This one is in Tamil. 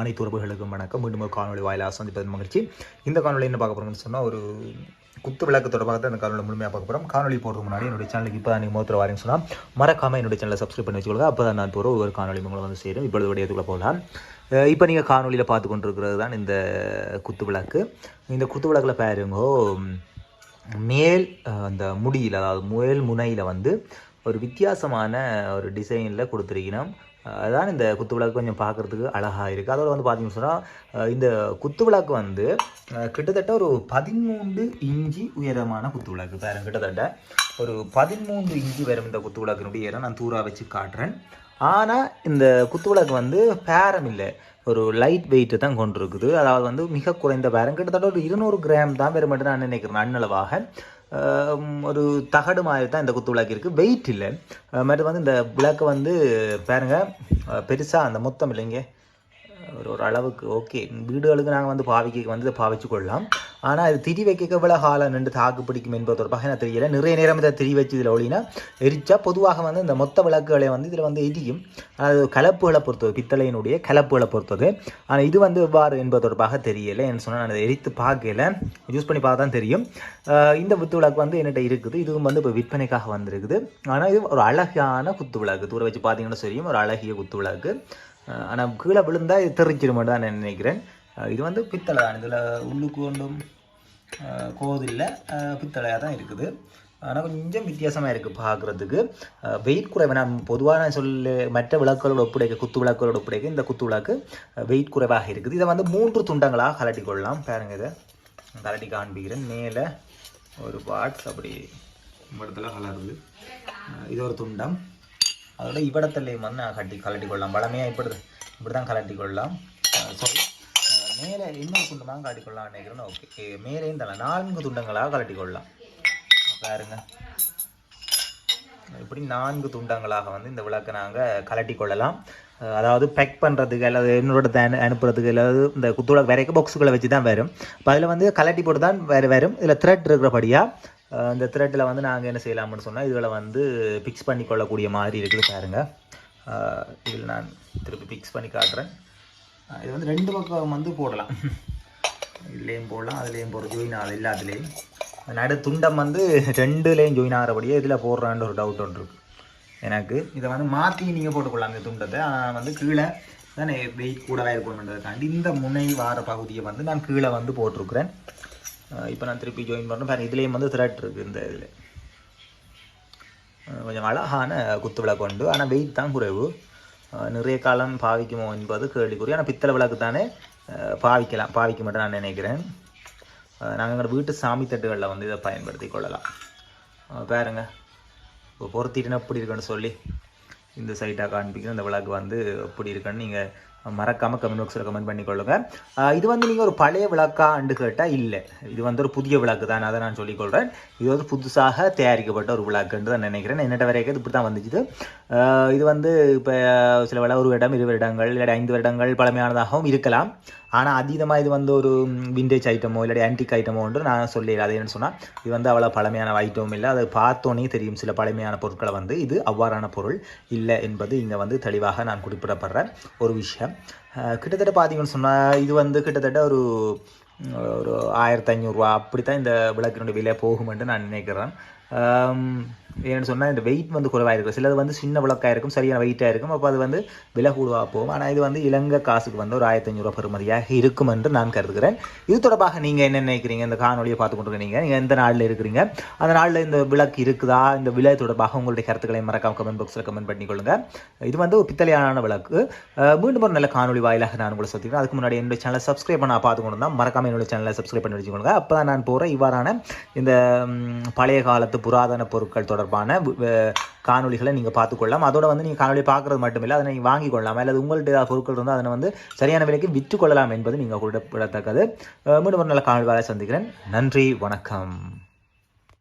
அனைத்து உறவுகளுக்கும் வணக்கம். மீண்டும் ஒரு காணொலி வாயிலாக சந்திப்பதன் மகிழ்ச்சி. இந்த காணொலி என்ன பார்க்க போகிறோம்னு சொன்னால் ஒரு குத்து விளக்கு தொடர்பாக தான் இந்த காணொலி முழுமையாக பார்க்க போகிறோம் காணொலி போடுறதுக்கு முன்னாடி என்னுடைய சேனலுக்கு இப்போ நீங்கள் மூத்தர வாரின்னு சொன்னால் மறக்காமல் என்னுடைய சேனலை சப்ஸ்கிரைப் பண்ணி வச்சுக்கொள்ளுங்க. அப்போ தான் நான் போகிற ஒவ்வொரு காணொலி உங்களை வந்து சேரும். இப்பொழுது விடயத்துக்குள்ள போகலாம். இப்போ நீங்கள் காணொலியில் பார்த்து கொண்டிருக்கிறது தான் இந்த குத்து விளக்கு. இந்த குத்து விளக்கில் பாருங்கோ மேல் அந்த முடியில் அதாவது மேல் முனையில் வந்து ஒரு வித்தியாசமான ஒரு டிசைனில் கொடுத்துருக்கணும். அதான் இந்த குத்து விளக்கு கொஞ்சம் பார்க்குறதுக்கு அழகாக இருக்குது அதோட வந்து பார்த்தீங்கன்னு சொன்னால் இந்த குத்து விளக்கு வந்து கிட்டத்தட்ட ஒரு பதிமூன்று இஞ்சி உயரமான குத்து விளக்கு பாருங்க கிட்டத்தட்ட. ஒரு பதிமூன்று இஞ்சி வரும் இந்த குத்து விளக்கினுடைய இடம் நான் தூரா வச்சு காட்டுறேன். ஆனால் இந்த குத்து விளக்கு வந்து பேரம் இல்லை. ஒரு லைட் வெயிட்டு தான் கொண்டிருக்குது. அதாவது வந்து மிக குறைந்த பேரம். கிட்டத்தட்ட ஒரு இருநூறு கிராம் தான் வேறு மட்டும் நான் நினைக்கிறேன் அண்ணளவாக. ஒரு தகடு மாதிரி தான் இந்த குத்து விளக்கு இருக்குது வெயிட் இல்லை. மற்ற வந்து இந்த விளக்கு வந்து பாருங்கள் பெருசாக அந்த மொத்தம் இல்லைங்க. ஒரு ஒரு அளவுக்கு ஓகே வீடுகளுக்கு நாங்கள் வந்து பாவிக்க வந்து பாவிச்சு கொள்ளலாம். ஆனால் இது திரி வைக்க எவ்வளோ காலம் நின்று தாக்கு பிடிக்கும் என்பது தொடர்பாக எனக்கு தெரியல. நிறைய நேரம் இதை திரி வச்சு இதில் ஒளினா எரிச்சா பொதுவாக வந்து இந்த மொத்த விளக்குகளை வந்து இதில் வந்து எரியும். அது கலப்புகளை பொறுத்தது பித்தளையினுடைய கலப்புகளை பொறுத்தது. ஆனால் இது வந்து எவ்வாறு என்பது தொடர்பாக தெரியலை என்ன சொன்னால் நான் அதை எரித்து பார்க்கல. யூஸ் பண்ணி பார்த்தா தான் தெரியும். இந்த குத்து விளக்கு வந்து என்கிட்ட இருக்குது. இதுவும் வந்து இப்போ விற்பனைக்காக வந்திருக்குது. ஆனால் இது ஒரு அழகான குத்து விளக்கு. தூர வச்சு பார்த்தீங்கன்னா தெரியும். ஒரு அழகிய குத்து விளக்கு. ஆனால் கீழே விழுந்தால் இது தெரிஞ்சிடும் தான் நான் நினைக்கிறேன். இது வந்து பித்தளை. தான் இதில் உள்ளுக்கு ஒன்றும் கோதில்லை பித்தளையாக தான் இருக்குது. ஆனால் கொஞ்சம் வித்தியாசமாக இருக்குது பார்க்குறதுக்கு. வெயிட் குறைவு. நான் பொதுவாக நான் சொல்ல மற்ற விளக்குகளோட ஒப்படைக்க குத்து விளக்குகளோட ஒப்படைக்க இந்த குத்து விளக்கு வெயிட் குறைவாக இருக்குது. இதை வந்து மூன்று துண்டங்களாக கலட்டி கொள்ளலாம். பாருங்கள் இதை. கலட்டி காண்பிக்கிறேன். மேலே ஒரு பாட்ஸ் அப்படி இடத்துல கலருது. இது ஒரு துண்டம். அதோட இவ்விடத்துலையும் வந்து நான் கட்டி கலட்டி கொள்ளலாம். பழமையாக இப்படி இப்படி தான் கலட்டி கொள்ளலாம். சாரி மேலே இன்னொரு துண்டமாக கலட்டி கொள்ளலாம். நினைக்கிறேன்னு ஓகே மேலேயும் தலை நான்கு துண்டங்களாக கலட்டி கொள்ளலாம். பாருங்க. இப்படி நான்கு துண்டங்களாக வந்து இந்த விளக்கை நாங்கள் கலட்டி கொள்ளலாம். அதாவது பேக் பண்ணுறதுக்கு அல்லது என்னோட அனுப்புறதுக்கு அல்லது இந்த குத்துவிளக்கு வரைக்கும் பாக்ஸுகளை வச்சு தான் வரும். இப்போ அதில் வந்து கலட்டி போட்டு தான் வேறு வரும். இதில் த்ரெட் இருக்கிறபடியாக இந்த த்ரெட்டில் வந்து நாங்கள் என்ன செய்யலாம்னு சொன்னால் இதில் வந்து ஃபிக்ஸ் பண்ணி கொள்ளக்கூடிய மாதிரி இருக்குது பாருங்கள் இதில் நான் திருப்பி ஃபிக்ஸ் பண்ணி காட்டுறேன். இது வந்து ரெண்டு பக்கம் வந்து போடலாம். இதுலேயும் போடலாம் அதுலேயும் போடுற ஜாயின் ஆகுது எல்லாத்துலேயும். நடு துண்டம் வந்து ரெண்டுலேயும் ஜாயின் ஆகிறபடியே இதில் போடுறான்னு ஒரு டவுட் ஒன்று இருக்குது எனக்கு இதை வந்து மாற்றி நீங்கள் போட்டுக்கொள்ளலாம் இந்த துண்டத்தை. ஆனால் வந்து கீழே தானே வெயிட் கூடவே இருக்கணுன்றதுக்காண்டி இந்த முனை வார பகுதியை வந்து நான் கீழே வந்து போட்டிருக்கிறேன். இப்போ நான் திருப்பி ஜாயின் பண்ணுறேன் பாருங்க இதுலேயும் வந்து த்ரெட் இருக்குது இந்த இதில். கொஞ்சம் அழகான குத்து விளக்கு உண்டு. ஆனால் வெயிட் தான் குறைவு. நிறைய காலம் பாவிக்குமோ என்பது கேள்விக்குறி. ஆனால் பித்தளை விளக்கு தானே பாவிக்கலாம். பாவிக்க மட்டும் நான் நினைக்கிறேன். நாங்கள் எங்கள் வீட்டு சாமி தட்டுகளில் வந்து இதை பயன்படுத்தி கொள்ளலாம். அஹ் பாருங்க. இப்போ பொருத்திட்டுன்னு எப்படி இருக்குன்னு சொல்லி இந்த சைட்டாக காண்பிக்கிறேன். இந்த விளக்கு வந்து எப்படி இருக்குன்னு நீங்கள் மறக்காமல் கமெண்ட் பாக்ஸில் கமெண்ட் பண்ணி கொள்ளுங்கள் இது வந்து நீங்கள் ஒரு பழைய விளக்காண்டு கேட்டால் இல்லை. இது வந்து ஒரு புதிய விளக்கு தான் அதை நான் சொல்லிக்கொள்கிறேன் இது வந்து புதுசாக தயாரிக்கப்பட்ட ஒரு விளக்குன்னு தான் நினைக்கிறேன். என்னட்ட வரைக்கும் இப்படி தான் வந்துச்சு இது. வந்து இப்போ சில வேளை ஒரு இடம் இரு வருடங்கள் இல்லாட்டி ஐந்து வருடங்கள் பழமையானதாகவும் இருக்கலாம். ஆனால் அதீதமாக இது வந்து ஒரு விண்டேஜ் ஐட்டமோ இல்லாட்டி ஆன்டிக் ஐட்டமோ ஒன்று நான் சொல்லிடுறேன் அது என்னன்னு சொன்னால் இது வந்து அவ்வளோ பழமையான ஐட்டமும் இல்லை. அதை பார்த்தோன்னே தெரியும் சில பழமையான பொருட்களை வந்து. இது அவ்வாறான பொருள் இல்லை என்பது இங்கே வந்து தெளிவாக நான் குறிப்பிடப்படுற ஒரு விஷயம். கிட்டத்தட்ட பார்த்தீங்கன்னு சொன்னால் இது வந்து கிட்டத்தட்ட ஒரு ஒரு ஆயிரத்தி ஐநூறுரூவா அப்படி தான் இந்த விளக்கினுடைய விலை போகுமென்று நான் நினைக்கிறேன். ஏன்னு சொன்னால் இந்த வெயிட் வந்து குறைவாக இருக்கும். சிலது வந்து சின்ன விளக்காக இருக்கும் சரியான வெயிட்டாக இருக்கும். அப்போ அது வந்து விலை கூடுவாக போகும். ஆனால் இது வந்து இலங்கை காசுக்கு வந்து ஒரு ஆயிரத்தி ஐநூறுரூவா பெறுமதியாக இருக்கும் என்று நான் கருதுகிறேன். இது தொடர்பாக நீங்கள் என்ன நினைக்கிறீங்க? இந்த காணொலியை பார்த்து கொண்டிருக்கீங்க நீங்கள் எந்த நாளில் இருக்கிறீங்க? அந்த நாளில் இந்த விளக்கு இருக்குதா? இந்த விலை தொடர்பாக உங்களுடைய கருத்துக்களை மறக்காம கமெண்ட் பாக்ஸில் கமெண்ட் பண்ணிக்கொள்ளுங்க இது வந்து ஒரு பித்தளையான விளக்கு. மீண்டும் ஒரு நல்ல காணொலி வாயிலாக நான் உங்களை சொல்லிக்கிறேன் அதுக்கு முன்னாடி என்னுடைய சேனலை சப்ஸ்கிரைப் பண்ண பார்த்து கொண்டு தான் மறக்காம என்னுடைய சேனலை சப்ஸ்கிரைப் பண்ணி வச்சுக்கொள்ளுங்க. அப்போ தான் நான் போகிற இவ்வாறான இந்த பழைய காலத்து புராதன பொருட்கள் தொடர்பான காணொலிகளை காணொளிகளை நீங்கள் பார்த்துக்கொள்ளலாம். அதோட வந்து நீங்கள் காணொலி பார்க்குறது மட்டும் இல்லை அதை நீங்கள் வாங்கி கொள்ளலாம் அல்லது உங்கள்கிட்ட ஏதாவது பொருட்கள் இருந்தால் அதனை வந்து சரியான விலைக்கு விற்று கொள்ளலாம் என்பது நீங்கள் குறிப்பிடத்தக்கது மீண்டும் ஒரு நல்ல காணொலி சந்திக்கிறேன். நன்றி வணக்கம்.